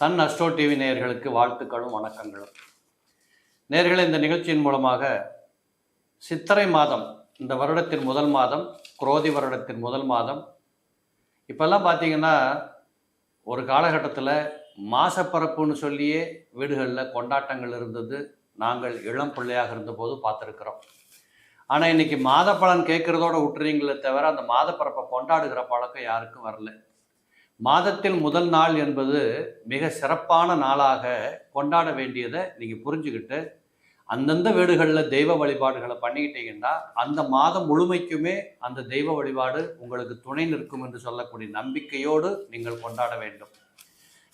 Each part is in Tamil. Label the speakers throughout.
Speaker 1: சன் அஸ்ட்ரோ டிவி நேயர்களுக்கு வாழ்த்துக்களும் வணக்கங்களும். நேர்களை இந்த நிகழ்ச்சியின் மூலமாக சித்திரை மாதம் இந்த வருடத்தின் முதல் மாதம் குரோதி வருடத்தின் முதல் மாதம் இப்போல்லாம் பார்த்தீங்கன்னா ஒரு காலகட்டத்தில் மாசப்பரப்புன்னு சொல்லியே வீடுகளில் கொண்டாட்டங்கள் இருந்தது. நாங்கள் இளம் பிள்ளையாக இருந்தபோது பார்த்துருக்குறோம். ஆனால் இன்னைக்கு மாத பலன் கேட்குறதோட விட்டுறீங்களே தவிர அந்த மாதப்பரப்பை கொண்டாடுகிற பழக்கம் யாருக்கும் வரல. மாதத்தில் முதல் நாள் என்பது மிக சிறப்பான நாளாக கொண்டாட வேண்டியதை நீங்கள் புரிஞ்சுக்கிட்டு அந்தந்த வீடுகளில் தெய்வ வழிபாடுகளை பண்ணிக்கிட்டீங்கன்னா அந்த மாதம் முழுமைக்குமே அந்த தெய்வ வழிபாடு உங்களுக்கு துணை நிற்கும் என்று சொல்லக்கூடிய நம்பிக்கையோடு நீங்கள் கொண்டாட வேண்டும்.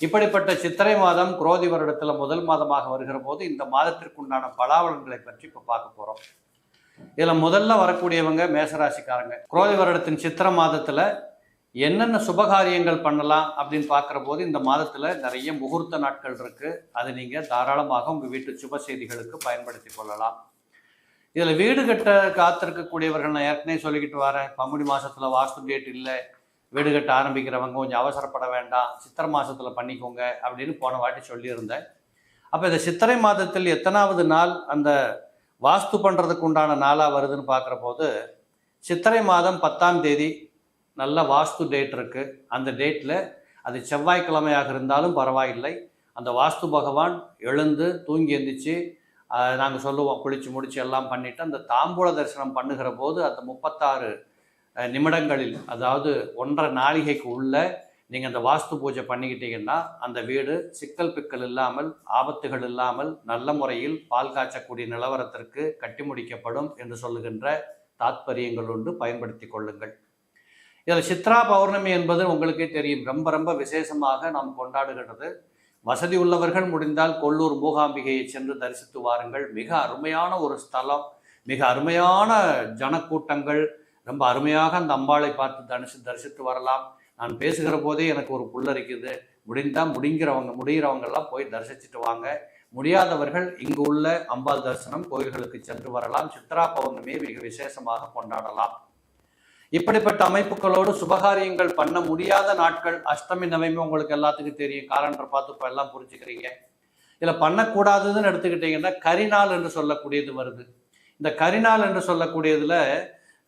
Speaker 1: இப்படிப்பட்ட சித்திரை மாதம் குரோதி வருடத்தில் முதல் மாதமாக வருகிற போது இந்த மாதத்திற்குண்டான பலாவலன்களை பற்றி இப்போ பார்க்க போகிறோம் இதில் முதல்ல வரக்கூடியவங்க மேசராசிக்காரங்க. குரோதி வருடத்தின் சித்திரை மாதத்தில் என்னென்ன சுபகாரியங்கள் பண்ணலாம் அப்படின்னு பார்க்குற போது இந்த மாதத்தில் நிறைய முகூர்த்த நாட்கள் இருக்குது அதை நீங்கள் தாராளமாக உங்கள் வீட்டு சுப செய்திகளுக்கு பயன்படுத்தி கொள்ளலாம். இதில் வீடு கட்ட காத்திருக்கக்கூடியவர்கள் நான் ஏற்கனவே சொல்லிக்கிட்டு வரேன். பங்குனி மாதத்தில் வாஸ்து டேட் இல்லை. வீடு கட்ட ஆரம்பிக்கிறவங்க கொஞ்சம் அவசரப்பட வேண்டாம். சித்திரை மாதத்தில் பண்ணிக்கோங்க அப்படின்னு போன வாட்டி சொல்லியிருந்தேன். அப்போ இந்த சித்திரை மாதத்தில் எத்தனாவது நாள் அந்த வாஸ்து பண்ணுறதுக்கு உண்டான நாளாக வருதுன்னு பார்க்குற போது சித்திரை மாதம் பத்தாம் தேதி நல்ல வாஸ்து டேட் இருக்குது அந்த டேட்டில் அது செவ்வாய்க்கிழமையாக இருந்தாலும் பரவாயில்லை. அந்த வாஸ்து பகவான் எழுந்து தூங்கி எந்திரிச்சு நாங்கள் சொல்லுவோம் குளித்து முடித்து எல்லாம் பண்ணிவிட்டு அந்த தாம்பூல தரிசனம் பண்ணுகிற போது அந்த முப்பத்தாறு நிமிடங்களில் அதாவது ஒன்றரை நாளிகைக்கு உள்ள நீங்கள் அந்த வாஸ்து பூஜை பண்ணிக்கிட்டீங்கன்னா அந்த வீடு சிக்கல் பிக்கல் இல்லாமல் ஆபத்துகள் இல்லாமல் நல்ல முறையில் பால் காய்ச்சக்கூடிய நிலவரத்திற்கு கட்டி முடிக்கப்படும் என்று சொல்லுகின்ற தாத்பரியங்கள் உண்டு. பயன்படுத்தி கொள்ளுங்கள். இதில் சித்ரா பௌர்ணமி என்பது உங்களுக்கே தெரியும். ரொம்ப ரொம்ப விசேஷமாக நாம் கொண்டாடுகிறது வசதி உள்ளவர்கள் முடிந்தால் கொல்லூர் மூகாம்பிகையை சென்று தரிசித்து வாருங்கள். மிக அருமையான ஒரு ஸ்தலம். மிக அருமையான ஜனக்கூட்டங்கள். ரொம்ப அருமையாக அந்த அம்பாளை பார்த்து தரிசி தரிசித்து வரலாம். நான் பேசுகிற போதே எனக்கு ஒரு புல்லரிக்குது. முடிந்தால் முடிங்கிறவங்க முடிகிறவங்கெல்லாம் போய் தரிசிச்சுட்டு வாங்க. முடியாதவர்கள் இங்கு உள்ள அம்பாள் தரிசனம் கோயில்களுக்கு சென்று வரலாம். சித்ரா பௌர்ணமியை மிக விசேஷமாக கொண்டாடலாம். இப்படிப்பட்ட அமைப்புகளோடு சுபகாரியங்கள் பண்ண முடியாத நாட்கள் அஷ்டமி நவமி உங்களுக்கு எல்லாத்துக்கும் தெரியும். காலண்டர் பார்த்து இப்போ எல்லாம் புரிஞ்சுக்கிறீங்க. இதில் பண்ணக்கூடாததுன்னு எடுத்துக்கிட்டிங்கன்னா கரிநாள் என்று சொல்லக்கூடியது வருது. இந்த கரிநாள் என்று சொல்லக்கூடியதில்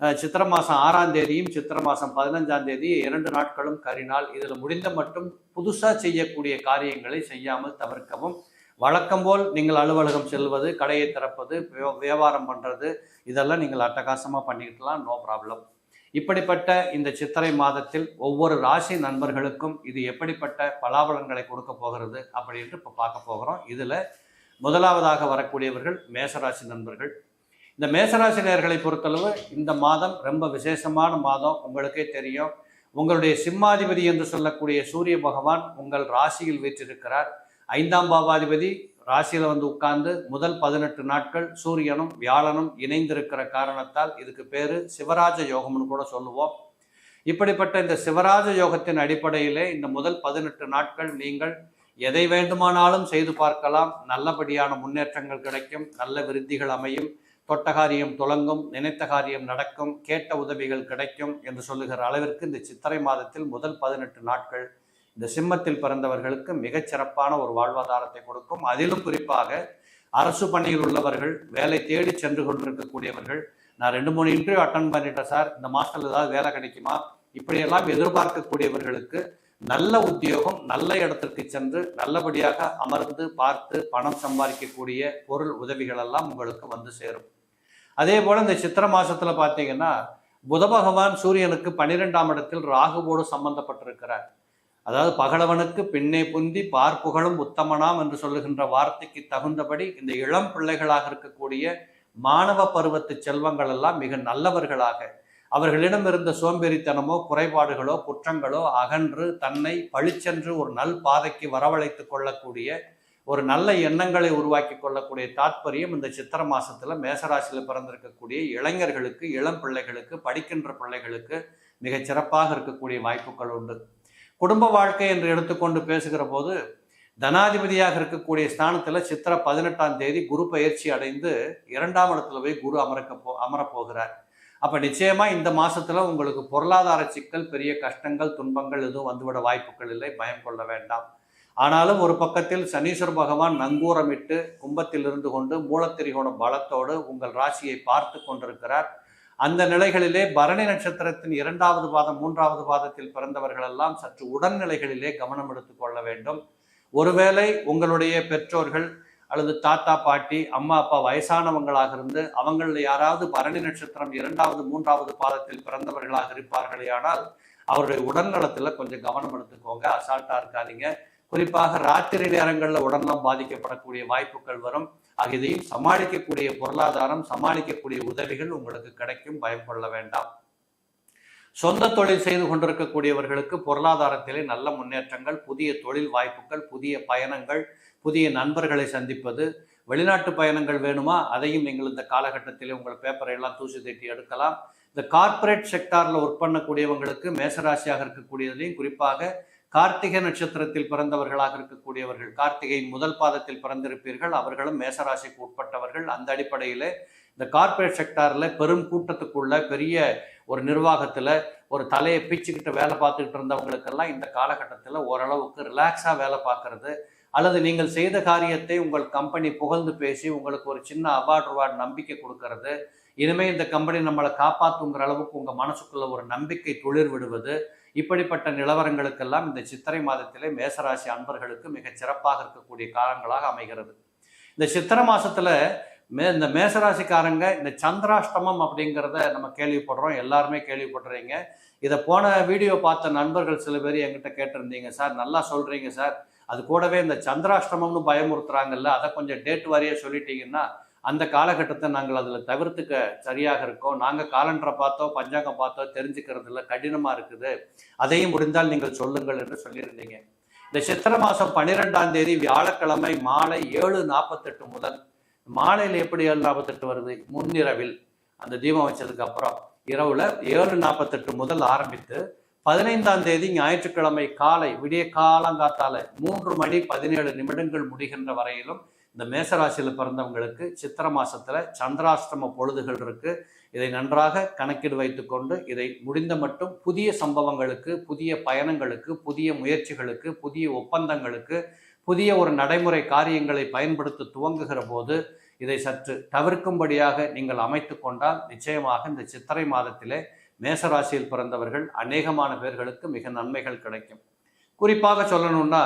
Speaker 1: சித்திர சித்திரை மாதம் ஆறாம் தேதியும் சித்திர மாதம் பதினஞ்சாம் தேதி இரண்டு நாட்களும் கரிநாள். இதில் முடிந்த மட்டும் புதுசாக செய்யக்கூடிய காரியங்களை செய்யாமல் தவிர்க்கவும் வழக்கம் போல் நீங்கள் அலுவலகம் செல்வது கடையை திறப்பது வியாபாரம் பண்ணுறது இதெல்லாம் நீங்கள் அட்டகாசமாக பண்ணிக்கிட்டலாம் நோ ப்ராப்ளம் இப்படிப்பட்ட இந்த சித்திரை மாதத்தில் ஒவ்வொரு ராசி நண்பர்களுக்கும் இது எப்படிப்பட்ட பலாபலன்களை கொடுக்க போகிறது அப்படின்ட்டு இப்போ பார்க்க போகிறோம். இதில் முதலாவதாக வரக்கூடியவர்கள் மேசராசி நண்பர்கள். இந்த மேசராசி நேர்களை பொறுத்தளவு இந்த மாதம் ரொம்ப விசேஷமான மாதம். உங்களுக்கே தெரியும். உங்களுடைய சிம்மாதிபதி என்று சொல்லக்கூடிய சூரிய பகவான் உங்கள் ராசியில் வீற்றிருக்கிறார். ஐந்தாம் பாவாதிபதி ராசியில் வந்து உட்கார்ந்து முதல் பதினெட்டு நாட்கள் சூரியனும் வியாழனும் இணைந்திருக்கிற காரணத்தால் இதுக்கு பேர் சிவராஜ யோகம்னு கூட சொல்லுவோம். இப்படிப்பட்ட இந்த சிவராஜ யோகத்தின் அடிப்படையிலே இந்த முதல் பதினெட்டு நாட்கள் நீங்கள் எதை வேண்டுமானாலும் செய்து பார்க்கலாம். நல்லபடியான முன்னேற்றங்கள் கிடைக்கும். நல்ல விருத்திகள் அமையும். தொட்ட காரியம் துலங்கும். நினைத்த காரியம் நடக்கும். கேட்ட உதவிகள் கிடைக்கும் என்று சொல்லுகிற அளவிற்கு இந்த சித்திரை மாதத்தில் முதல் பதினெட்டு நாட்கள் இந்த சிம்மத்தில் பிறந்தவர்களுக்கு மிகச் சிறப்பான ஒரு வாழ்வாதாரத்தை கொடுக்கும். அதிலும் குறிப்பாக அரசு பணியில் உள்ளவர்கள் வேலை தேடி சென்று கொண்டிருக்கக்கூடியவர்கள். நான் ரெண்டு மூணு இன்டர்வியூ அட்டன் பண்ணிட்டேன் சார் இந்த மாதத்தில் ஏதாவது வேலை கிடைக்குமா? இப்படியெல்லாம் எதிர்பார்க்கக்கூடியவர்களுக்கு நல்ல உத்தியோகம் நல்ல இடத்திற்கு சென்று நல்லபடியாக அமர்ந்து பார்த்து பணம் சம்பாதிக்கக்கூடிய பொருள் உதவிகள் எல்லாம் உங்களுக்கு வந்து சேரும். அதே போல இந்த சித்திர மாசத்துல பார்த்தீங்கன்னா புத பகவான் சூரியனுக்கு பன்னிரெண்டாம் இடத்தில் ராகுவோடு சம்பந்தப்பட்டிருக்கிறார். அதாவது பகலவனுக்கு பின்னே புந்தி பார்ப்புகளும் உத்தமனாம் என்று சொல்லுகின்ற வார்த்தைக்கு தகுந்தபடி இந்த இளம் பிள்ளைகளாக இருக்கக்கூடிய மாணவ பருவத்து செல்வங்கள் எல்லாம் மிக நல்லவர்களாக. அவர்களிடம் இருந்த சோம்பேறித்தனமோ குறைபாடுகளோ குற்றங்களோ அகன்று தன்னை பளிச்சென்று ஒரு நல் பாதைக்கு வரவழைத்து கொள்ளக்கூடிய ஒரு நல்ல எண்ணங்களை உருவாக்கி கொள்ளக்கூடிய தாற்பயம் இந்த சித்திர மாசத்துல மேசராசியில் பிறந்திருக்கக்கூடிய இளைஞர்களுக்கு இளம் பிள்ளைகளுக்கு படிக்கின்ற பிள்ளைகளுக்கு மிகச் சிறப்பாக இருக்கக்கூடிய வாய்ப்புகள் உண்டு. குடும்ப வாழ்க்கை என்று எடுத்துக்கொண்டு பேசுகிற போது தனாதிபதியாக இருக்கக்கூடிய ஸ்தானத்தில் சித்திர பதினெட்டாம் தேதி குரு பயிற்சி அடைந்து இரண்டாம் இடத்துல போய் குரு அமரக்க போ அமரப்போகிறார். அப்போ நிச்சயமாக இந்த மாதத்தில் உங்களுக்கு பொருளாதார சிக்கல் பெரிய கஷ்டங்கள் துன்பங்கள் எதுவும் வந்துவிட வாய்ப்புகள் இல்லை. பயம் கொள்ள வேண்டாம். ஆனாலும் ஒரு பக்கத்தில் சனீஸ்வர பகவான் நங்கூரமிட்டு கும்பத்தில் இருந்து கொண்டு மூலத்திரிகோண பலத்தோடு உங்கள் ராசியை பார்த்து கொண்டிருக்கிறார். அந்த நிலைகளிலே பரணி நட்சத்திரத்தின் இரண்டாவது பாதம் மூன்றாவது பாதத்தில் பிறந்தவர்கள் எல்லாம் சற்று உடல்நிலைகளிலே கவனம் எடுத்துக்கொள்ள வேண்டும். ஒருவேளை உங்களுடைய பெற்றோர்கள் அல்லது தாத்தா பாட்டி அம்மா அப்பா வயசானவங்களாக இருந்து அவங்களில் யாராவது பரணி நட்சத்திரம் இரண்டாவது மூன்றாவது பாதத்தில் பிறந்தவர்களாக இருப்பார்களே ஆனால் அவருடைய உடல்நலத்தில் கொஞ்சம் கவனம் எடுத்துக்கோங்க. அசால்ட்டாக இருக்காதீங்க. குறிப்பாக ராத்திரி நேரங்களில் உடல்நலம் பாதிக்கப்படக்கூடிய வாய்ப்புகள் வரும். ஆக இதையும் சமாளிக்கக்கூடிய பொருளாதாரம் சமாளிக்கக்கூடிய உதவிகள் உங்களுக்கு கிடைக்கும். பயம் கொள்ள வேண்டாம். சொந்த தொழில் செய்து கொண்டிருக்கக்கூடியவர்களுக்கு பொருளாதாரத்திலே நல்ல முன்னேற்றங்கள் புதிய தொழில் வாய்ப்புகள் புதிய பயணங்கள் புதிய நண்பர்களை சந்திப்பது வெளிநாட்டு பயணங்கள் வேணுமா? அதையும் நீங்கள் இந்த காலகட்டத்திலே உங்கள் பேப்பரை எல்லாம் தூசி தட்டி எடுக்கலாம். இந்த கார்ப்பரேட் செக்டாரில் ஒர்க் பண்ணக்கூடியவங்களுக்கு மேசராசியாக இருக்கக்கூடியதிலையும் குறிப்பாக கார்த்திகை நட்சத்திரத்தில் பிறந்தவர்களாக இருக்கக்கூடியவர்கள் கார்த்திகையின் முதல் பாதத்தில் பிறந்திருப்பீர்கள். அவர்களும் மேசராசிக்கு உட்பட்டவர்கள். அந்த அடிப்படையில் இந்த கார்ப்பரேட் செக்டாரில் பெரும் கூட்டத்துக்குள்ள பெரிய ஒரு நிர்வாகத்தில் ஒரு தலையை பிச்சுக்கிட்டு வேலை பார்த்துக்கிட்டு இருந்தவங்களுக்கெல்லாம் இந்த காலகட்டத்தில் ஓரளவுக்கு ரிலாக்ஸாக வேலை பார்க்கறது. அல்லது நீங்கள் செய்த காரியத்தை உங்கள் கம்பெனி புகழ்ந்து பேசி உங்களுக்கு ஒரு சின்ன அவார்டு ரிவார்டு நம்பிக்கை கொடுக்கறது. இனிமேல் இந்த கம்பெனி நம்மளை காப்பாற்றுங்கிற அளவுக்கு உங்கள் மனசுக்குள்ள ஒரு நம்பிக்கை துளிர் விடுவது. இப்படிப்பட்ட நிலவரங்களுக்கெல்லாம் இந்த சித்திரை மாதத்திலே மேசராசி அன்பர்களுக்கு மிகச் சிறப்பாக இருக்கக்கூடிய காலங்களாக அமைகிறது. இந்த சித்திரை மாசத்துல மே இந்த மேசராசிக்காரங்க இந்த சந்திராஷ்டமம் அப்படிங்கிறத நம்ம கேள்விப்படுறோம். எல்லாருமே கேள்விப்படுறீங்க இதை போன வீடியோ பார்த்த நண்பர்கள் சில பேர் என்கிட்ட கேட்டிருந்தீங்க சார் நல்லா சொல்றீங்க சார். அது கூடவே இந்த சந்திராஷ்டமம்னு பயமுறுத்துறாங்கல்ல அதை கொஞ்சம் டேட் வாரியாக சொல்லிட்டீங்கன்னா அந்த காலகட்டத்தை நாங்கள் அதில் தவிர்த்துக்க சரியாக இருக்கோம். நாங்கள் காலண்டரை பார்த்தோ பஞ்சாங்கம் பார்த்தோ தெரிஞ்சுக்கிறதுல கடினமாக இருக்குது. அதையும் முடிந்தால் நீங்கள் சொல்லுங்கள் என்று சொல்லியிருந்தீங்க. இந்த சித்திர மாதம் பன்னிரெண்டாம் தேதி வியாழக்கிழமை மாலை ஏழு நாற்பத்தெட்டு முதல் மாலையில் எப்படி ஏழு நாற்பத்தெட்டு வருது? முன்னிரவில். அந்த தீபம் வச்சதுக்கு அப்புறம் இரவுல ஏழு நாற்பத்தெட்டு முதல் ஆரம்பித்து பதினைந்தாம் தேதி ஞாயிற்றுக்கிழமை காலை விடிய காலங்காத்தால மூன்று மணி பதினேழு நிமிடங்கள் முடிகின்ற வரையிலும் இந்த மேசராசியில் பிறந்தவங்களுக்கு சித்திர மாசத்துல சந்திராஷ்டம பொழுதுகள் இருக்கு. இதை நன்றாக கணக்கில் வைத்துக்கொண்டு இதை முடிந்த மட்டும் புதிய சம்பவங்களுக்கு புதிய பயணங்களுக்கு புதிய முயற்சிகளுக்கு புதிய ஒப்பந்தங்களுக்கு புதிய ஒரு நடைமுறை காரியங்களை பயன்படுத்த துவங்குகிற போது இதை சற்று தவிர்க்கும்படியாக நீங்கள் அமைத்து கொண்டால் நிச்சயமாக இந்த சித்திரை மாதத்திலே மேசராசியில் பிறந்தவர்கள் அநேகமான பேர்களுக்கு மிக நன்மைகள் கிடைக்கும். குறிப்பாக சொல்லணும்னா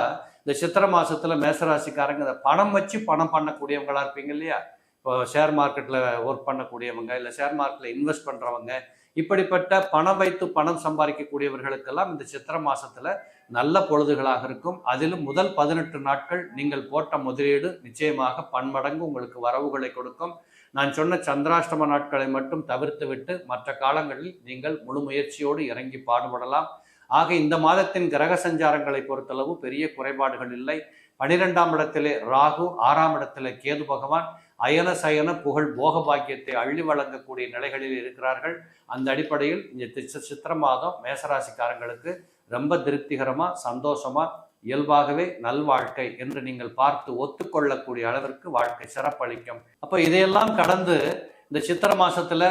Speaker 1: இந்த சித்திரை மாசத்துல மேசராசிக்காரங்க இந்த பணம் வச்சு பணம் பண்ணக்கூடியவங்களா இருப்பீங்க இல்லையா? இப்போ ஷேர் மார்க்கெட்டில் ஒர்க் பண்ணக்கூடியவங்க இல்லை ஷேர் மார்க்கெட்டில் இன்வெஸ்ட் பண்ணுறவங்க இப்படிப்பட்ட பணம் வைத்து பணம் சம்பாதிக்கக்கூடியவர்களுக்கெல்லாம் இந்த சித்திரை மாசத்துல நல்ல பொழுதுகளாக இருக்கும். அதிலும் முதல் பதினெட்டு நாட்கள் நீங்கள் போட்ட முதலீடு நிச்சயமாக பன்மடங்கு உங்களுக்கு வரவுகளை கொடுக்கும். நான் சொன்ன சந்திராஷ்டம நாட்களை மட்டும் தவிர்த்து விட்டு மற்ற காலங்களில் நீங்கள் முழு முயற்சியோடு இறங்கி பாடுபடலாம். ஆக இந்த மாதத்தின் கிரக சஞ்சாரங்களை பொறுத்தளவு பெரிய குறைபாடுகள் இல்லை. பனிரெண்டாம் இடத்திலே ராகு ஆறாம் இடத்திலே கேது பகவான் அயன சயன புகழ் போக பாக்கியத்தை அள்ளி வழங்கக்கூடிய நிலைகளில் இருக்கிறார்கள். அந்த அடிப்படையில் இந்த திச்ச சித்திர மாதம் மேசராசிக்காரங்களுக்கு ரொம்ப திருப்திகரமா சந்தோஷமா இயல்பாகவே நல்வாழ்க்கை என்று நீங்கள் பார்த்து ஒத்துக்கொள்ளக்கூடிய அளவிற்கு வாழ்க்கை சிறப்பளிக்கும். அப்போ இதையெல்லாம் கடந்து இந்த சித்திரை மாசத்துல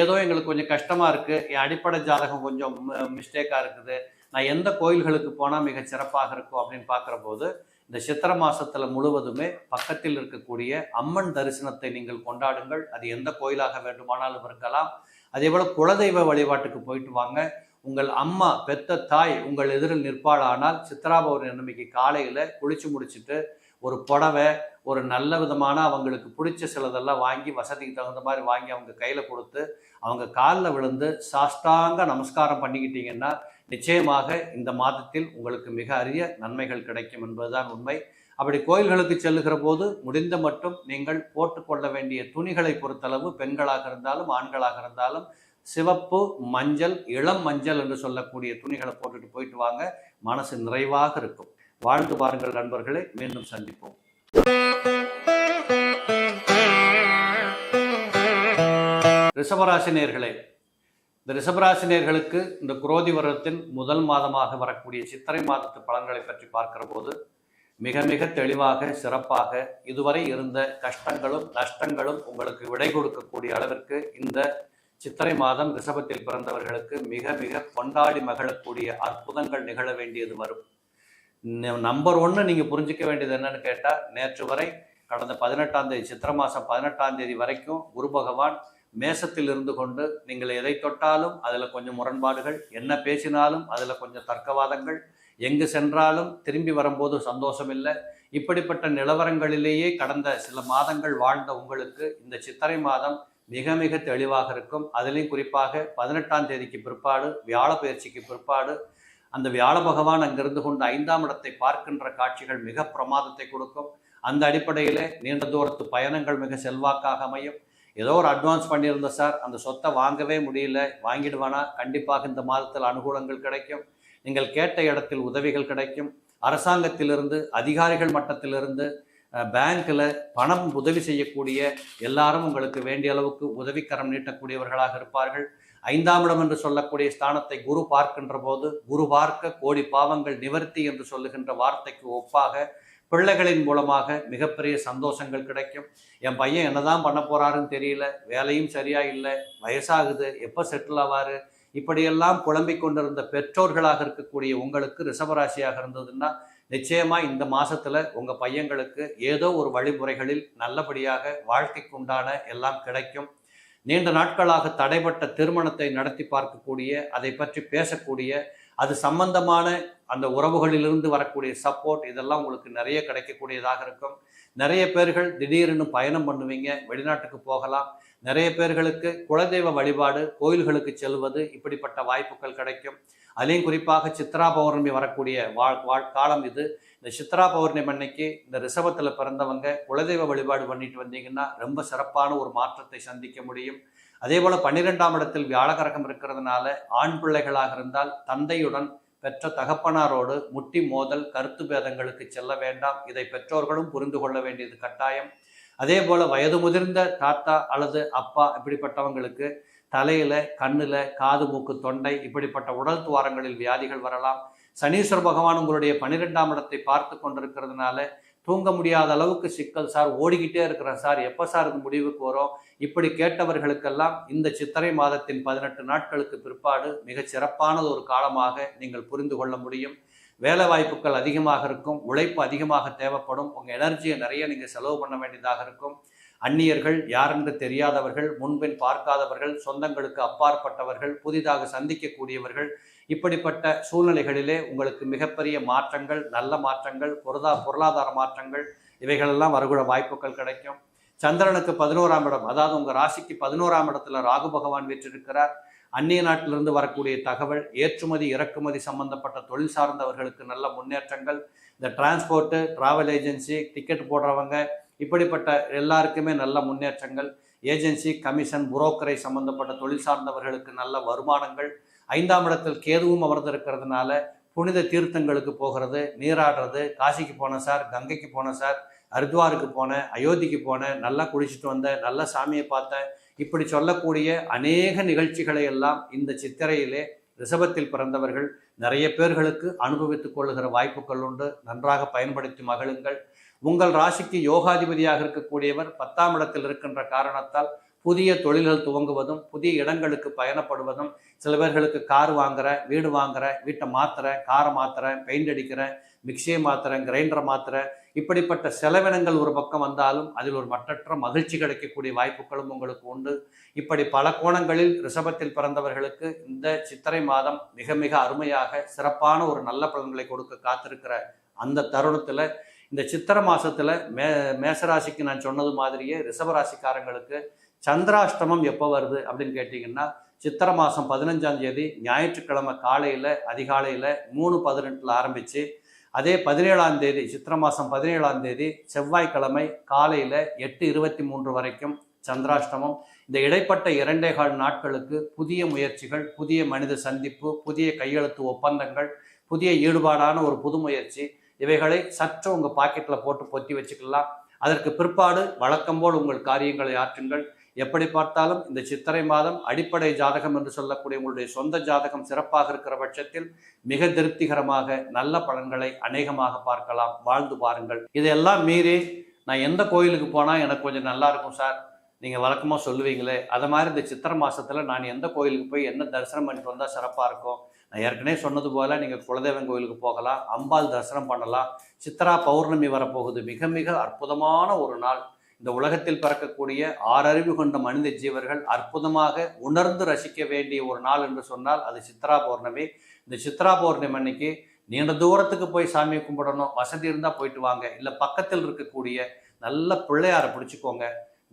Speaker 1: ஏதோ எங்களுக்கு கொஞ்சம் கஷ்டமா இருக்கு. என் அடிப்படை ஜாதகம் கொஞ்சம் மிஸ்டேக்கா இருக்குது. நான் எந்த கோயில்களுக்கு போனா மிக சிறப்பாக இருக்கும் அப்படின்னு பார்க்குற போது இந்த சித்திரை மாசத்துல முழுவதுமே பக்கத்தில் இருக்கக்கூடிய அம்மன் தரிசனத்தை நீங்கள் கொண்டாடுங்கள். அது எந்த கோயிலாக வேண்டுமானாலும் இருக்கலாம். அதே போல குலதெய்வ வழிபாட்டுக்கு போயிட்டு வாங்க. உங்கள் அம்மா பெத்த தாய் உங்கள் எதிரில் நிற்பாளானால் சித்ரா பௌர்ணமிக்கு காலையில குளிச்சு முடிச்சிட்டு ஒரு புடவை ஒரு நல்ல விதமான அவங்களுக்கு பிடிச்ச சிலதெல்லாம் வாங்கி வசதிக்கு தகுந்த மாதிரி வாங்கி அவங்க கையில் கொடுத்து அவங்க காலில் விழுந்து சாஷ்டாங்க நமஸ்காரம் பண்ணிக்கிட்டீங்கன்னா நிச்சயமாக இந்த மாதத்தில் உங்களுக்கு மிக அரிய நன்மைகள் கிடைக்கும் என்பதுதான் உண்மை. அப்படி கோயில்களுக்கு செல்லுகிற போது முடிந்த மட்டும் நீங்கள் போட்டுக்கொள்ள வேண்டிய துணிகளை பொறுத்தளவு பெண்களாக இருந்தாலும் ஆண்களாக இருந்தாலும் சிவப்பு மஞ்சள் இளம் மஞ்சள் என்று சொல்லக்கூடிய துணிகளை போட்டுட்டு போயிட்டு வாங்க. மனசு நிறைவாக இருக்கும். வாழ்ந்து பாருங்கள் நண்பர்களை. மீண்டும் சந்திப்போம். ரிஷபராசினியர்களே இந்த ரிஷபராசினியர்களுக்கு இந்த குரோதி வருடத்தின் முதல் மாதமாக வரக்கூடிய சித்திரை மாதத்து பலன்களை பற்றி பார்க்கிற போது மிக மிக தெளிவாக சிறப்பாக இதுவரை இருந்த கஷ்டங்களும் நஷ்டங்களும் உங்களுக்கு விடை கொடுக்கக்கூடிய அளவிற்கு இந்த சித்திரை மாதம் ரிஷபத்தில் பிறந்தவர்களுக்கு மிக மிக கொண்டாடி மகிழக்கூடிய அற்புதங்கள் நிகழ வேண்டியது வரும். நம்பர் ஒன்று நீங்கள் புரிஞ்சிக்க வேண்டியது என்னன்னு கேட்டால் நேற்று வரை கடந்த பதினெட்டாம் தேதி சித்திர மாதம் பதினெட்டாம் தேதி வரைக்கும் குரு பகவான் மேசத்தில் இருந்து கொண்டு நீங்கள் எதை தொட்டாலும் அதில் கொஞ்சம் முரண்பாடுகள் என்ன பேசினாலும் அதில் கொஞ்சம் தர்க்கவாதங்கள் எங்கு சென்றாலும் திரும்பி வரும்போது சந்தோஷம் இல்லை இப்படிப்பட்ட நிலவரங்களிலேயே கடந்த சில மாதங்கள் வாழ்ந்த உங்களுக்கு இந்த சித்திரை மாதம் மிக மிக தெளிவாக இருக்கும். அதிலையும் குறிப்பாக பதினெட்டாம் தேதிக்கு பிற்பாடு வியாழ பயிற்சிக்கு பிற்பாடு அந்த வியாழ பகவான் அங்கிருந்து கொண்டு ஐந்தாம் இடத்தை பார்க்கின்ற காட்சிகள் மிக பிரமாதத்தை கொடுக்கும். அந்த அடிப்படையில் நீண்ட தூரத்து பயணங்கள் மிக செல்வாக்காக அமையும். ஏதோ ஒரு அட்வான்ஸ் பண்ணியிருந்த சார் அந்த சொத்தை வாங்கவே முடியல வாங்கிடுவானா? கண்டிப்பாக இந்த மாதத்தில் அனுகூலங்கள் கிடைக்கும். நீங்கள் கேட்ட இடத்தில் உதவிகள் கிடைக்கும். அரசாங்கத்திலிருந்து அதிகாரிகள் மட்டத்திலிருந்து பேங்க்கில் பணம் உதவி செய்யக்கூடிய எல்லாரும் உங்களுக்கு வேண்டிய அளவுக்கு உதவிக்கரம் நீட்டக்கூடியவர்களாக இருப்பார்கள். ஐந்தாம் இடம் என்று சொல்லக்கூடிய ஸ்தானத்தை குரு பார்க்கின்ற போது குரு பார்க்க கோடி பாவங்கள் நிவர்த்தி என்று சொல்லுகின்ற வார்த்தைக்கு ஒப்பாக பிள்ளைகளின் மூலமாக மிகப்பெரிய சந்தோஷங்கள் கிடைக்கும். என் பையன் என்னதான் பண்ண போறாருன்னு தெரியல வேலையும் சரியா இல்லை வயசாகுது எப்போ செட்டில் ஆவாரு? இப்படியெல்லாம் குழம்பிக் கொண்டிருந்த பெற்றோர்களாக இருக்கக்கூடிய உங்களுக்கு ரிஷபராசியாக இருந்ததுன்னா நிச்சயமா இந்த மாசத்துல உங்க பையங்களுக்கு ஏதோ ஒரு வழிமுறைகளில் நல்லபடியாக வாழ்க்கைக்கு உண்டான எல்லாம் கிடைக்கும். நீண்ட நாட்களாக தடைப்பட்ட திருமணத்தை நடத்தி பார்க்கக்கூடிய அதை பற்றி பேசக்கூடிய அது சம்பந்தமான அந்த உறவுகளிலிருந்து வரக்கூடிய சப்போர்ட் இதெல்லாம் உங்களுக்கு நிறைய கிடைக்கக்கூடியதாக இருக்கும். நிறைய பேர்கள் திடீர்னு பயணம் பண்ணுவீங்க வெளிநாட்டுக்கு போகலாம். நிறைய பேர்களுக்கு குலதெய்வ வழிபாடு கோயில்களுக்கு செல்வது இப்படிப்பட்ட வாய்ப்புகள் கிடைக்கும். அதுலேயும் குறிப்பாக சித்ரா பௌர்ணமி வரக்கூடிய வாழ் வாழ் காலம் இது. இந்த சித்ரா பௌர்ணமி அன்னைக்கு இந்த ரிஷபத்தில் பிறந்தவங்க குலதெய்வ வழிபாடு பண்ணிட்டு வந்தீங்கன்னா ரொம்ப சிறப்பான ஒரு மாற்றத்தை சந்திக்க முடியும். அதே போல பன்னிரெண்டாம் இடத்தில் வியாழகரகம் இருக்கிறதுனால ஆண் பிள்ளைகளாக இருந்தால் தந்தையுடன் பெற்ற தகப்பனாரோடு முட்டி மோதல் கருத்து பேதங்களுக்கு செல்ல வேண்டாம். இதை பெற்றோர்களும் புரிந்து கொள்ள வேண்டியது கட்டாயம். அதே போல் வயது முதிர்ந்த தாத்தா அல்லது அப்பா இப்படிப்பட்டவங்களுக்கு தலையில் கண்ணில் காது மூக்கு தொண்டை இப்படிப்பட்ட உடல் துவாரங்களில் வியாதிகள் வரலாம். சனீஸ்வர பகவான் உங்களுடைய பன்னிரெண்டாம் இடத்தை பார்த்து கொண்டிருக்கிறதுனால தூங்க முடியாத அளவுக்கு சிக்கல். சார் ஓடிக்கிட்டே இருக்கிறேன் சார். எப்போ சார் இது முடிவுக்கு வரும்? இப்படி கேட்டவர்களுக்கெல்லாம் இந்த சித்திரை மாதத்தின் பதினெட்டு நாட்களுக்கு பிற்பாடு மிகச் சிறப்பானது ஒரு காலமாக நீங்கள் புரிந்து கொள்ள முடியும். வேலை வாய்ப்புகள் அதிகமாக இருக்கும் உழைப்பு அதிகமாக தேவைப்படும் உங்கள் எனர்ஜியை நிறைய நீங்கள் செலவு பண்ண வேண்டியதாக இருக்கும். அந்நியர்கள் யாரென்று தெரியாதவர்கள் முன்பின் பார்க்காதவர்கள் சொந்தங்களுக்கு அப்பாற்பட்டவர்கள் புதிதாக சந்திக்கக்கூடியவர்கள் இப்படிப்பட்ட சூழ்நிலைகளிலே உங்களுக்கு மிகப்பெரிய மாற்றங்கள் நல்ல மாற்றங்கள் பொருளா பொருளாதார மாற்றங்கள் இவைகளெல்லாம் வருகிற வாய்ப்புகள் கிடைக்கும். சந்திரனுக்கு பதினோராம் இடம் அதாவது உங்கள் ராசிக்கு பதினோராம் இடத்துல ராகு பகவான் வீற்றிருக்கிறார். அந்நிய நாட்டிலிருந்து வரக்கூடிய தகவல் ஏற்றுமதி இறக்குமதி சம்பந்தப்பட்ட தொழில் சார்ந்தவர்களுக்கு நல்ல முன்னேற்றங்கள் இந்த டிரான்ஸ்போர்ட்டு டிராவல் ஏஜென்சி டிக்கெட் போடுறவங்க இப்படிப்பட்ட எல்லாருக்குமே நல்ல முன்னேற்றங்கள். ஏஜென்சி கமிஷன் புரோக்கரை சம்பந்தப்பட்ட தொழில் சார்ந்தவர்களுக்கு நல்ல வருமானங்கள். ஐந்தாம் இடத்தில் கேதுவும் அமர்ந்திருக்கிறதுனால புனித தீர்த்தங்களுக்கு போகிறது நீராடுறது காசிக்கு போனேன் சார் கங்கைக்கு போனேன் சார் ஹரித்வாருக்கு போனேன் அயோத்திக்கு போனேன் நல்லா குளிச்சுட்டு வந்தேன் நல்ல சாமியை பார்த்தேன். இப்படி சொல்லக்கூடிய அநேக நிகழ்ச்சிகளை எல்லாம் இந்த சித்திரையிலே ரிஷபத்தில் பிறந்தவர்கள் நிறைய பேர்களுக்கு அனுபவித்துக் கொள்ளுகிற வாய்ப்புகள் உண்டு. நன்றாக பயன்படுத்தி மகிழுங்கள். உங்கள் ராசிக்கு யோகாதிபதியாக இருக்கக்கூடியவர் பத்தாம் இடத்தில் இருக்கின்ற காரணத்தால் புதிய தொழில்கள் துவங்குவதும் புதிய இடங்களுக்கு பயணப்படுவதும் சில பேர்களுக்கு கார் வாங்குற வீடு வாங்குற வீட்டை மாத்துற காரை மாத்துறேன் பெயிண்ட் அடிக்கிறேன் மிக்சியை மாத்துறேன் கிரைண்டரை மாத்துறேன் இப்படிப்பட்ட செலவினங்கள் ஒரு பக்கம் வந்தாலும் அதில் ஒரு மற்றற்ற மகிழ்ச்சி கிடைக்கக்கூடிய வாய்ப்புகளும் உங்களுக்கு உண்டு. இப்படி பல கோணங்களில் ரிஷபத்தில் பிறந்தவர்களுக்கு இந்த சித்திரை மாதம் மிக மிக அருமையாக சிறப்பான ஒரு நல்ல பலன்களை கொடுக்க காத்திருக்கிற அந்த தருணத்தில் இந்த சித்திரை மாதத்தில் மே மேசராசிக்கு நான் சொன்னது மாதிரியே ரிஷபராசிக்காரங்களுக்கு சந்திராஷ்டமம் எப்போ வருது அப்படின்னு கேட்டிங்கன்னா சித்திரை மாதம் பதினஞ்சாம் தேதி ஞாயிற்றுக்கிழமை காலையில் அதிகாலையில் மூணு பதினெட்டில் ஆரம்பித்து அதே பதினேழாம் தேதி சித்திரை மாதம் பதினேழாம் தேதி செவ்வாய்க்கிழமை காலையில் எட்டு இருபத்தி மூன்று வரைக்கும் சந்திராஷ்டமம். இந்த இடைப்பட்ட இரண்டே கால் நாட்களுக்கு புதிய முயற்சிகள் புதிய மனித சந்திப்பு புதிய கையெழுத்து ஒப்பந்தங்கள் புதிய ஈடுபாடான ஒரு புது முயற்சி இவைகளை சற்று உங்கள் பாக்கெட்டில் போட்டு பொத்தி வச்சுக்கலாம். அதற்கு பிற்பாடு வழக்கம் போல் உங்கள் காரியங்களை ஆற்றுங்கள். எப்படி பார்த்தாலும் இந்த சித்திரை மாதம் அடிப்படை ஜாதகம் என்று சொல்லக்கூடிய உங்களுடைய சொந்த ஜாதகம் சிறப்பாக இருக்கிற பட்சத்தில் மிக திருப்திகரமாக நல்ல பலன்களை அநேகமாக பார்க்கலாம். வாழ்ந்து பாருங்கள். இதையெல்லாம் மீறி நான் எந்த கோயிலுக்கு போனால் எனக்கு கொஞ்சம் நல்லா இருக்கும் சார். நீங்கள் வழக்கமாக சொல்லுவீங்களே. அது மாதிரி இந்த சித்திரை மாதத்தில் நான் எந்த கோயிலுக்கு போய் என்ன தரிசனம் பண்ணிட்டு வந்தால் சிறப்பாக இருக்கும்? நான் ஏற்கனவே சொன்னது போல் நீங்கள் குலதெய்வம் கோயிலுக்கு போகலாம். அம்பாள் தரிசனம் பண்ணலாம். சித்ரா பௌர்ணமி வரப்போகுது. மிக மிக அற்புதமான ஒரு நாள். இந்த உலகத்தில் பிறக்கக்கூடிய ஆறறிவு கொண்ட மனித ஜீவர்கள் அற்புதமாக உணர்ந்து ரசிக்க வேண்டிய ஒரு நாள் என்று சொன்னால் அது சித்ரா பௌர்ணமி. இந்த சித்ரா பௌர்ணமி அன்னைக்கு நீண்ட தூரத்துக்கு போய் சாமி கும்பிடணும். வசதி இருந்தால் போயிட்டு வாங்க. இல்லை பக்கத்தில் இருக்கக்கூடிய நல்ல பிள்ளையாரை பிடிச்சிக்கோங்க.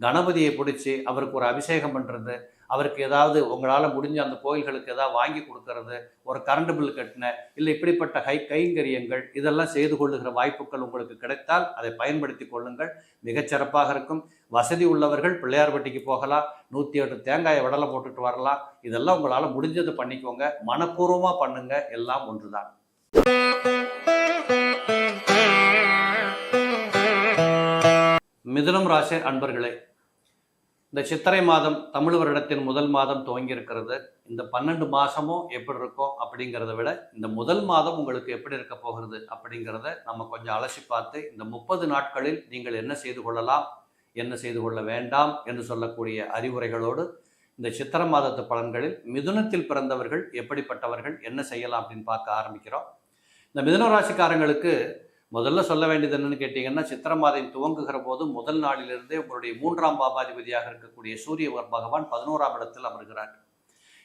Speaker 1: கணபதியை பிடிச்சி அவருக்கு ஒரு அபிஷேகம் பண்ணுறது அவருக்கு ஏதாவது உங்களால் முடிஞ்ச அந்த கோயில்களுக்கு ஏதாவது வாங்கி கொடுக்கறது ஒரு கரண்ட் பில் கட்டின இல்லை இப்படிப்பட்ட கை கைங்கரியங்கள் இதெல்லாம் செய்து கொள்ளுகிற வாய்ப்புகள் உங்களுக்கு கிடைத்தால் அதை பயன்படுத்தி கொள்ளுங்கள். மிகச்சிறப்பாக இருக்கும். வசதி உள்ளவர்கள் பிள்ளையார்பட்டிக்கு போகலாம் நூற்றி எட்டு தேங்காயை விடலை போட்டுட்டு வரலாம். இதெல்லாம் உங்களால் முடிஞ்சது பண்ணிக்கோங்க. மனப்பூர்வமாக பண்ணுங்க. எல்லாம் ஒன்றுதான். மிதுனம் ராசி அன்பர்களே இந்த சித்திரை மாதம் தமிழ் வருடத்தின் முதல் மாதம் துவங்கி இருக்கிறது இந்த பன்னெண்டு மாதமும் எப்படி இருக்கும் அப்படிங்கிறத விட இந்த முதல் மாதம் உங்களுக்கு எப்படி இருக்க போகிறது அப்படிங்கிறத நம்ம கொஞ்சம் அலசி பார்த்து இந்த முப்பது நாட்களில் நீங்கள் என்ன செய்து கொள்ளலாம் என்ன செய்து கொள்ள வேண்டாம் என்று சொல்லக்கூடிய அறிவுரைகளோடு இந்த சித்திர மாதத்து பலன்களில் மிதுனத்தில் பிறந்தவர்கள் எப்படிப்பட்டவர்கள் என்ன செய்யலாம் அப்படின்னு பார்க்க ஆரம்பிக்கிறோம். இந்த மிதுன ராசிக்காரங்களுக்கு முதல்ல சொல்ல வேண்டியது என்னன்னு கேட்டிங்கன்னா சித்திர மாதம் துவங்குகிற போது முதல் நாளிலிருந்தே உங்களுடைய மூன்றாம் பாபாதிபதியாக இருக்கக்கூடிய சூரிய பகவான் பதினோராம் இடத்தில் அமர்கிறார்.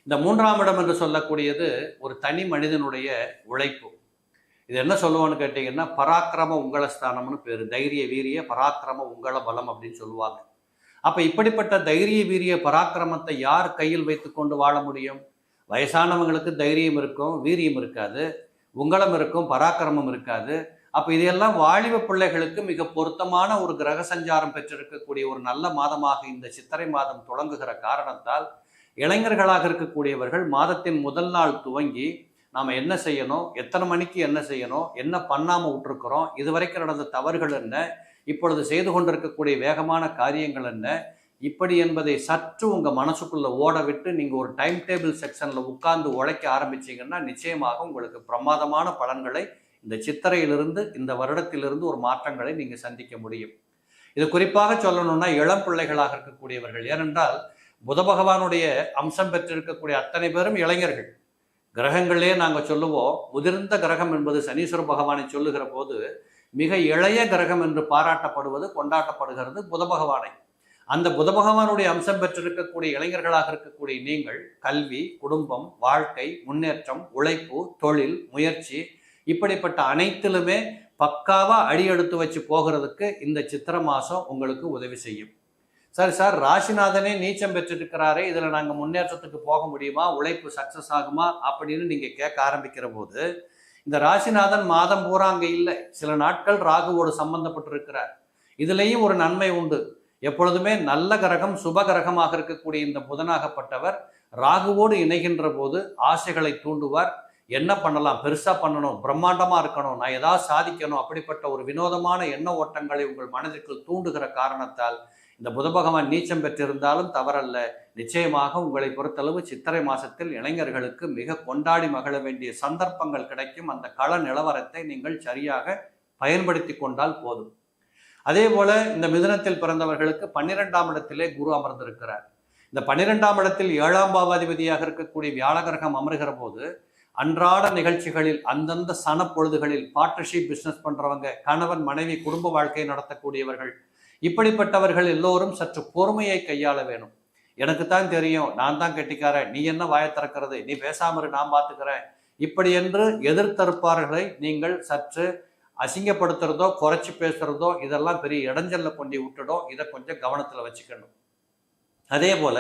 Speaker 1: இந்த மூன்றாம் இடம் என்று சொல்லக்கூடியது ஒரு தனி மனிதனுடைய உழைப்பு. இது என்ன சொல்லுவோன்னு கேட்டிங்கன்னா பராக்கிரம உங்கள ஸ்தானம்னு பேர் தைரிய வீரிய பராக்கிரம உங்கள பலம் அப்படின்னு சொல்லுவாங்க. அப்போ இப்படிப்பட்ட தைரிய வீரிய பராக்கிரமத்தை யார் கையில் வைத்துக்கொண்டு வாழ முடியும்? வயசானவங்களுக்கு தைரியம் இருக்கும் வீரியம் இருக்காது. உங்களம் இருக்கும் பராக்கிரமம் இருக்காது. அப்போ இதையெல்லாம் வாலிப பிள்ளைகளுக்கு மிக பொருத்தமான ஒரு கிரக சஞ்சாரம் பெற்றிருக்கக்கூடிய ஒரு நல்ல மாதமாக இந்த சித்திரை மாதம் தொடங்குகிற காரணத்தால் இளைஞர்களாக இருக்கக்கூடியவர்கள் மாதத்தின் முதல் நாள் துவங்கி நாம் என்ன செய்யணும்? எத்தனை மணிக்கு என்ன செய்யணும்? என்ன பண்ணாமல் விட்டுருக்குறோம்? இதுவரைக்கும் நடந்த தவறுகள் என்ன? இப்பொழுது செய்து கொண்டிருக்கக்கூடிய வேகமான காரியங்கள் என்ன? இப்படி என்பதை சற்று உங்கள் மனசுக்குள்ளே ஓட விட்டு நீங்கள் ஒரு டைம் டேபிள் செக்ஷனில் உட்கார்ந்து உழைக்க ஆரம்பிச்சீங்கன்னா நிச்சயமாக உங்களுக்கு பிரமாதமான பலன்களை இந்த சித்திரையிலிருந்து இந்த வருடத்திலிருந்து ஒரு மாற்றங்களை நீங்கள் சந்திக்க முடியும். இது குறிப்பாக சொல்லணும்னா இளம் பிள்ளைகளாக இருக்கக்கூடியவர்கள். ஏனென்றால் புத பகவானுடைய அம்சம் பெற்றிருக்கக்கூடிய அத்தனை பேரும் இளைஞர்கள். கிரகங்களே நாங்கள் சொல்லுவோம். முதிர்ந்த கிரகம் என்பது சனீஸ்வர பகவானை சொல்லுகிற போது மிக இளைய கிரகம் என்று பாராட்டப்படுவது கொண்டாட்டப்படுகிறது புத பகவானை. அந்த புத பகவானுடைய அம்சம் பெற்றிருக்கக்கூடிய இளைஞர்களாக இருக்கக்கூடிய நீங்கள் கல்வி குடும்பம் வாழ்க்கை முன்னேற்றம் உழைப்பு தொழில் முயற்சி இப்படிப்பட்ட அனைத்திலுமே பக்காவாக அடி எடுத்து வச்சு போகிறதுக்கு இந்த சித்திர மாதம் உங்களுக்கு உதவி செய்யும். சரி சார் ராசிநாதனே நீச்சம் பெற்றிருக்கிறாரே இதில் நாங்கள் முன்னேற்றத்துக்கு போக முடியுமா? உழைப்பு சக்ஸஸ் ஆகுமா? அப்படின்னு நீங்கள் கேட்க ஆரம்பிக்கிற போது இந்த ராசிநாதன் மாதம் பூரா அங்கே இல்லை. சில நாட்கள் ராகுவோடு சம்பந்தப்பட்டிருக்கிறார். இதுலேயும் ஒரு நன்மை உண்டு. எப்பொழுதுமே நல்ல கிரகம் சுப கிரகமாக இருக்கக்கூடிய இந்த புதனாகப்பட்டவர் ராகுவோடு இணைகின்ற போது ஆசைகளை தூண்டுவார். என்ன பண்ணலாம்? பெருசாக பண்ணணும். பிரம்மாண்டமாக இருக்கணும். நான் ஏதாவது சாதிக்கணும்? அப்படிப்பட்ட ஒரு வினோதமான எண்ண ஓட்டங்களை உங்கள் மனதிற்குள் தூண்டுகிற காரணத்தால் இந்த புத பகவான் நீச்சம் பெற்றிருந்தாலும் தவறல்ல. நிச்சயமாக உங்களை பொறுத்தளவு சித்திரை மாசத்தில் இளைஞர்களுக்கு மிக கொண்டாடி மகிழ வேண்டிய சந்தர்ப்பங்கள் கிடைக்கும். அந்த கள நிலவரத்தை நீங்கள் சரியாக பயன்படுத்தி கொண்டால் போதும். அதே போல இந்த மிதுனத்தில் பிறந்தவர்களுக்கு பன்னிரெண்டாம் இடத்திலே குரு அமர்ந்திருக்கிறார். இந்த பன்னிரெண்டாம் இடத்தில் ஏழாம் பாவாதிபதியாக இருக்கக்கூடிய வியாழகிரகம் அமர்கிற போது அன்றாட நிகழ்ச்சிகளில் அந்தந்த சன பொழுதுகளில் பார்ட்னர்ஷிப் பிஸ்னஸ் பண்றவங்க கணவன் மனைவி குடும்ப வாழ்க்கையை நடத்தக்கூடியவர்கள் இப்படிப்பட்டவர்கள் எல்லோரும் சற்று பொறுமையை கையாள வேணும். எனக்கு தான் தெரியும் நான் தான் கெட்டிக்காரன் நீ என்ன வாய திறக்கிறது நீ பேசாமரு நான் பார்த்துக்கிறேன் இப்படி என்று எதிர்த்தருப்பார்களை நீங்கள் சற்று அசிங்கப்படுத்துறதோ குறைச்சி பேசுறதோ இதெல்லாம் பெரிய இடைஞ்சல்ல கொண்டு விட்டுடும். இதை கொஞ்சம் கவனத்தில் வச்சுக்கணும். அதே போல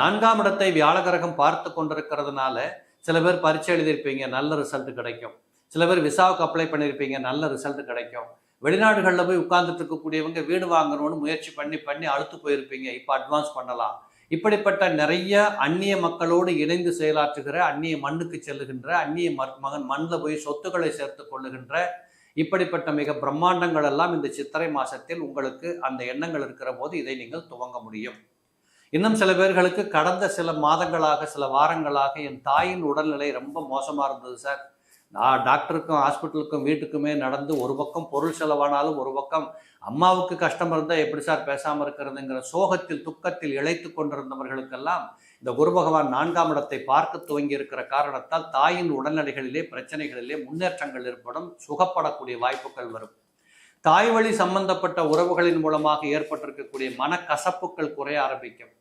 Speaker 1: நான்காம் இடத்தை வியாழகிரகம் பார்த்து கொண்டிருக்கிறதுனால சில பேர் பரீட்சை எழுதியிருப்பீங்க நல்ல ரிசல்ட் கிடைக்கும். சில பேர் விசாவுக்கு அப்ளை பண்ணியிருப்பீங்க நல்ல ரிசல்ட் கிடைக்கும். வெளிநாடுகளில் போய் உட்கார்ந்துட்டு இருக்கக்கூடியவங்க வீடு வாங்கணும்னு முயற்சி பண்ணி பண்ணி அழுத்து போயிருப்பீங்க. இப்போ அட்வான்ஸ் பண்ணலாம். இப்படிப்பட்ட நிறைய அந்நிய மக்களோடு இணைந்து செயலாற்றுகிற அந்நிய மண்ணுக்கு செல்லுகின்ற அந்நிய மகன் மண்ணில் போய் சொத்துக்களை சேர்த்து கொள்ளுகின்ற இப்படிப்பட்ட மிக பிரம்மாண்டங்கள் எல்லாம் இந்த சித்திரை மாசத்தில் உங்களுக்கு அந்த எண்ணங்கள் இருக்கிற போது இதை நீங்கள் துவங்க முடியும். இன்னும் சில பேர்களுக்கு கடந்த சில மாதங்களாக சில வாரங்களாக என் தாயின் உடல்நிலை ரொம்ப மோசமாக இருந்தது சார். நான் டாக்டருக்கும் ஹாஸ்பிட்டலுக்கும் வீட்டுக்குமே நடந்து ஒரு பக்கம் பொருள் செலவானாலும் ஒரு பக்கம் அம்மாவுக்கு கஷ்டம் இருந்தால் எப்படி சார் பேசாமல் இருக்கிறதுங்கிற சோகத்தில் துக்கத்தில் இழைத்து கொண்டிருந்தவர்களுக்கெல்லாம் இந்த குரு பகவான் நான்காம் இடத்தை பார்க்க துவங்கி இருக்கிற காரணத்தால் தாயின் உடல்நிலைகளிலே பிரச்சனைகளிலே முன்னேற்றங்கள் ஏற்படும் சுகப்படக்கூடிய வாய்ப்புகள் வரும். தாய் வழி சம்பந்தப்பட்ட உறவுகளின் மூலமாக ஏற்பட்டிருக்கக்கூடிய மனக்கசப்புகள் குறைய ஆரம்பிக்கும்.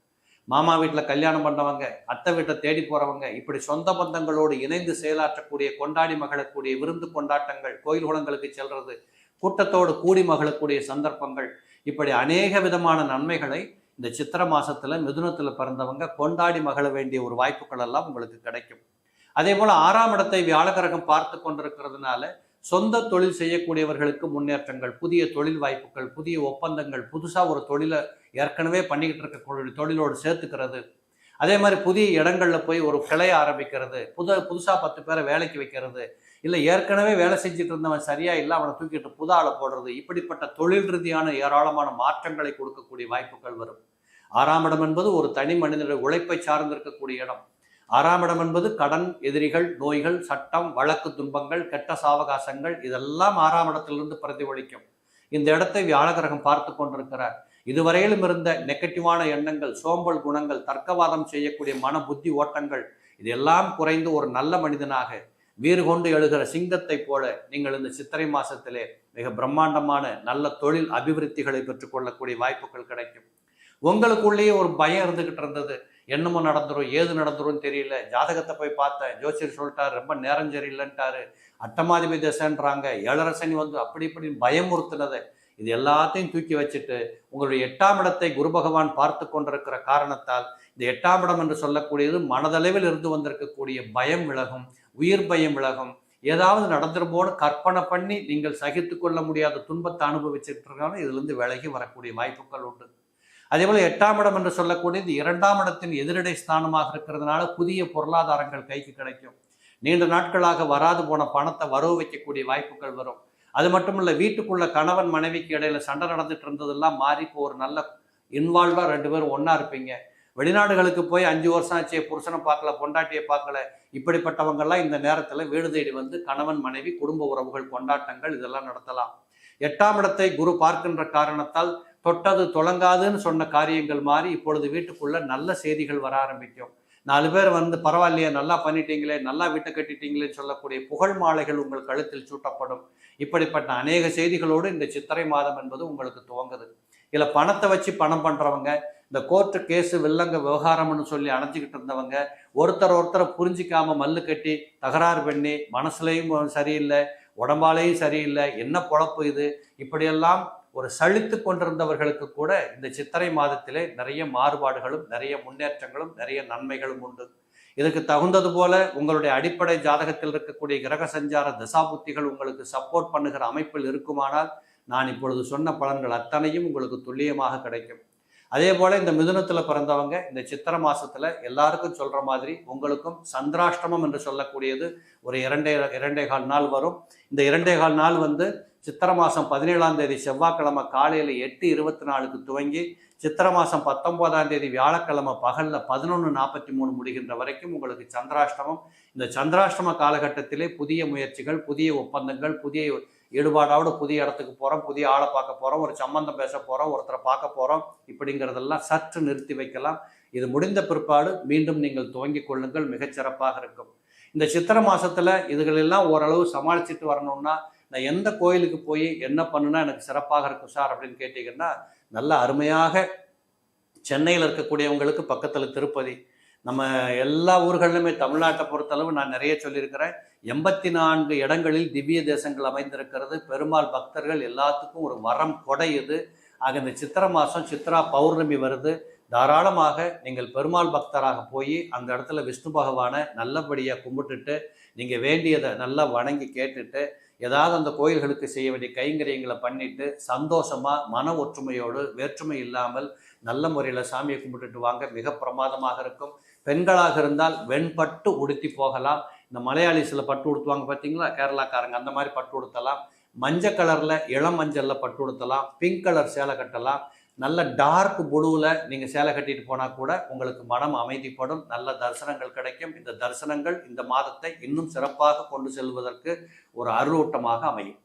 Speaker 1: மாமா வீட்டில் கல்யாணம் பண்ணவங்க அத்தை வீட்டை தேடி போகிறவங்க இப்படி சொந்த பந்தங்களோடு இணைந்து செயலாற்றக்கூடிய கொண்டாடி மகளக்கூடிய விருந்து கொண்டாட்டங்கள் கோயில் குளங்களுக்கு செல்றது கூட்டத்தோடு கூடி மகளக்கூடிய சந்தர்ப்பங்கள் இப்படி அநேக விதமான நன்மைகளை இந்த சித்திர மாசத்துல மிதுனத்தில் பிறந்தவங்க கொண்டாடி மகள வேண்டிய ஒரு வாய்ப்புகள் எல்லாம் உங்களுக்கு கிடைக்கும். அதே போல ஆறாம் இடத்தை வியாழகரகம் பார்த்து கொண்டிருக்கிறதுனால சொந்த தொழில் செய்யக்கூடியவர்களுக்கு முன்னேற்றங்கள் புதிய தொழில் வாய்ப்புகள் புதிய ஒப்பந்தங்கள் புதுசாக ஒரு தொழிலை ஏற்கனவே பண்ணிக்கிட்டு இருக்கக்கூடிய தொழிலோடு சேர்த்துக்கிறது. அதே மாதிரி புதிய இடங்களில் போய் ஒரு கிளைய ஆரம்பிக்கிறது. புது புதுசாக பத்து பேரை வேலைக்கு வைக்கிறது. இல்லை ஏற்கனவே வேலை செஞ்சுட்டு இருந்தவன் சரியாக இல்லை அவனை தூக்கிட்டு புதால ஆளை போடுறது. இப்படிப்பட்ட தொழில் ரீதியான ஏராளமான மாற்றங்களை கொடுக்கக்கூடிய வாய்ப்புகள் வரும். ஆறாம் இடம் என்பது ஒரு தனி மனிதனுடைய உழைப்பை சார்ந்திருக்கக்கூடிய இடம். ஆறாம் இடம் என்பது கடன் எதிரிகள் நோய்கள் சட்டம் வழக்கு துன்பங்கள் கெட்ட சாவகாசங்கள் இதெல்லாம் ஆறாம் இடத்திலிருந்து பிரதிபலிக்கும். இந்த இடத்தை வியாழகிரகம் பார்த்து கொண்டிருக்கிறார். இதுவரையிலும் இருந்த நெகட்டிவான எண்ணங்கள் சோம்பல் குணங்கள் தர்க்கவாதம் செய்யக்கூடிய மன புத்தி ஓட்டங்கள் இதெல்லாம் குறைந்து ஒரு நல்ல மனிதனாக வீறு கொண்டு எழுகிற சிங்கத்தை போல நீங்கள் இந்த சித்திரை மாசத்திலே மிக பிரம்மாண்டமான நல்ல தொழில் அபிவிருத்திகளை பெற்றுக்கொள்ளக்கூடிய வாய்ப்புகள் கிடைக்கும். உங்களுக்குள்ளேயே ஒரு பயம் இருந்துகிட்டு இருந்தது. என்னமோ நடந்துரும் ஏது நடந்துரும் தெரியல. ஜாதகத்தை போய் பார்த்தேன். ஜோசியர் சொல்லிட்டாரு ரொம்ப நேரம் சரியில்லைன்ட்டாரு. அட்டமாதிபதி தசைன்றாங்க. ஏழரசனி வந்து அப்படி இப்படி பயமுறுத்தினதை இது எல்லாத்தையும் தூக்கி வச்சுட்டு உங்களுடைய எட்டாம் இடத்தை குரு பகவான் பார்த்து கொண்டிருக்கிற காரணத்தால் இந்த எட்டாம் இடம் என்று சொல்லக்கூடியது மனதளவில் இருந்து வந்திருக்கக்கூடிய பயம் விலகும் உயிர் பயம் விலகும். ஏதாவது நடந்துருமோன்னு கற்பனை பண்ணி நீங்கள் சகித்து கொள்ள முடியாத துன்பத்தை அனுபவிச்சுட்டு இருக்காங்க இதுலருந்து விலகி வரக்கூடிய வாய்ப்புகள் உண்டு. அதே போல் எட்டாம் இடம் என்று சொல்லக்கூடியது இரண்டாம் இடத்தின் எதிரடை ஸ்தானமாக இருக்கிறதுனால புதிய பொருளாதாரங்கள் கைக்கு கிடைக்கும். நீண்ட நாட்களாக வராது போன பணத்தை வரவு வைக்கக்கூடிய வாய்ப்புகள் வரும். அது மட்டும் இல்லை வீட்டுக்குள்ள கணவன் மனைவிக்கு இடையில சண்டை நடந்துட்டு இருந்ததெல்லாம் மாறி இப்போ ஒரு நல்ல இன்வால்வா ரெண்டு பேரும் ஒன்றா இருப்பீங்க. வெளிநாடுகளுக்கு போய் அஞ்சு வருஷம் ஆச்சு புருஷனை பார்க்கல பொண்டாட்டியை பார்க்கல. இப்படிப்பட்டவங்கெல்லாம் இந்த நேரத்தில் வீடு தேடி வந்து கணவன் மனைவி குடும்ப உறவுகள் கொண்டாட்டங்கள் இதெல்லாம் நடத்தலாம். எட்டாம் இடத்தை குரு பார்க்கின்ற காரணத்தால் தொட்டது தொடங்காதுன்னு சொன்ன காரியங்கள் மாறி இப்பொழுது வீட்டுக்குள்ள நல்ல செய்திகள் வர ஆரம்பிக்கும். நாலு பேர் வந்து பரவாயில்லையே நல்லா பண்ணிட்டீங்களே நல்லா வீட்டை கட்டிட்டீங்களேன்னு சொல்லக்கூடிய புகழ் மாலைகள் உங்கள் கழுத்தில் சூட்டப்படும். இப்படிப்பட்ட அநேக செய்திகளோடு இந்த சித்திரை மாதம் என்பது உங்களுக்கு துவங்குது. இதில் பணத்தை வச்சு பணம் பண்ணுறவங்க இந்த கோர்ட்டு கேஸு வில்லங்க விவகாரம்னு சொல்லி அணைஞ்சிக்கிட்டு இருந்தவங்க ஒருத்தர் ஒருத்தரை புரிஞ்சிக்காம மல்லு கட்டி தகராறு பண்ணி மனசுலையும் சரியில்லை உடம்பாலையும் சரியில்லை என்ன பொழப்பு இது? இப்படியெல்லாம் ஒரு சலித்து கொண்டிருந்தவர்களுக்கு கூட இந்த சித்திரை மாதத்திலே நிறைய மாறுபாடுகளும் நிறைய முன்னேற்றங்களும் நிறைய நன்மைகளும் உண்டு. இதுக்கு தகுந்தது போல உங்களுடைய அடிப்படை ஜாதகத்தில் இருக்கக்கூடிய கிரக சஞ்சார தசாபுத்திகள் உங்களுக்கு சப்போர்ட் பண்ணுகிற அமைப்பில் இருக்குமானால் நான் இப்பொழுது சொன்ன பலன்கள் அத்தனையும் உங்களுக்கு துல்லியமாக கிடைக்கும். அதே போல இந்த மிதுனத்தில் பிறந்தவங்க இந்த சித்திர மாசத்துல எல்லாருக்கும் சொல்ற மாதிரி உங்களுக்கும் சந்திராஷ்டமம் என்று சொல்லக்கூடியது ஒரு இரண்டே இரண்டே கால் நாள் வரும். இந்த இரண்டே கால் நாள் வந்து சித்திர மாதம் பதினேழாம் தேதி செவ்வாய்க்கிழமை காலையில் எட்டு இருபத்தி நாலுக்கு துவங்கி சித்திர மாதம் பத்தொன்பதாம் தேதி வியாழக்கிழமை பகலில் பதினொன்று நாற்பத்தி மூணு முடிகின்ற வரைக்கும் உங்களுக்கு சந்திராஷ்டமம். இந்த சந்திராஷ்டம காலகட்டத்திலே புதிய முயற்சிகள் புதிய ஒப்பந்தங்கள் புதிய ஈடுபாடோடு புதிய இடத்துக்கு போகிறோம் புதிய ஆளை பார்க்க போகிறோம் ஒரு சம்பந்தம் பேச போகிறோம் ஒருத்தரை பார்க்க போகிறோம் இப்படிங்கிறதெல்லாம் சற்று நிறுத்தி வைக்கலாம். இது முடிந்த பிற்பாடு மீண்டும் நீங்கள் துவங்கிக் கொள்ளுங்கள் மிகச்சிறப்பாக இருக்கும். இந்த சித்திரை மாதத்தில் இதுகளெல்லாம் ஓரளவு சமாளிச்சுட்டு வரணும்னா நான் எந்த கோயிலுக்கு போய் என்ன பண்ணுனா எனக்கு சிறப்பாக இருக்கும் சார் அப்படின்னு கேட்டிங்கன்னா நல்ல அருமையாக சென்னையில் இருக்கக்கூடியவங்களுக்கு பக்கத்தில் திருப்பதி நம்ம எல்லா ஊர்களிலுமே தமிழ்நாட்டை பொறுத்தளவு நான் நிறைய சொல்லியிருக்கிறேன். எண்பத்தி நான்கு இடங்களில் திவ்ய தேசங்கள் அமைந்திருக்கிறது. பெருமாள் பக்தர்கள் எல்லாத்துக்கும் ஒரு வரம் கொடையுது ஆக இந்த சித்திரை மாதம் சித்ரா பௌர்ணமி வருது. தாராளமாக நீங்கள் பெருமாள் பக்தராக போய் அந்த இடத்துல விஷ்ணு பகவானை நல்லபடியாக கும்பிட்டுட்டு நீங்கள் வேண்டியதை நல்லா வணங்கி கேட்டுட்டு ஏதாவது அந்த கோயில்களுக்கு செய்ய வேண்டிய கைங்கரியங்களை பண்ணிட்டு சந்தோஷமாக மன ஒற்றுமையோடு வேற்றுமை இல்லாமல் நல்ல முறையில் சாமியை கும்பிட்டுட்டு வாங்க மிக பிரமாதமாக இருக்கும். பெண்களாக இருந்தால் வெண்பட்டு உடுத்தி போகலாம். இந்த மலையாளிஸில் பட்டு உடுத்துவாங்க பார்த்தீங்களா கேரளாக்காரங்க அந்த மாதிரி பட்டு உடுத்தலாம். மஞ்சள் கலரில் இளம் மஞ்சளில் பட்டு உடுத்தலாம். பிங்க் கலர் சேலை கட்டலாம். நல்ல டார்க் புழுவில் நீங்கள் சேலை கட்டிட்டு போனால் கூட உங்களுக்கு மனம் அமைதிப்படும். நல்ல தரிசனங்கள் கிடைக்கும். இந்த தரிசனங்கள் இந்த மாதத்தை இன்னும் சிறப்பாக கொண்டு செல்வதற்கு ஒரு அருளூட்டமாக அமையும்.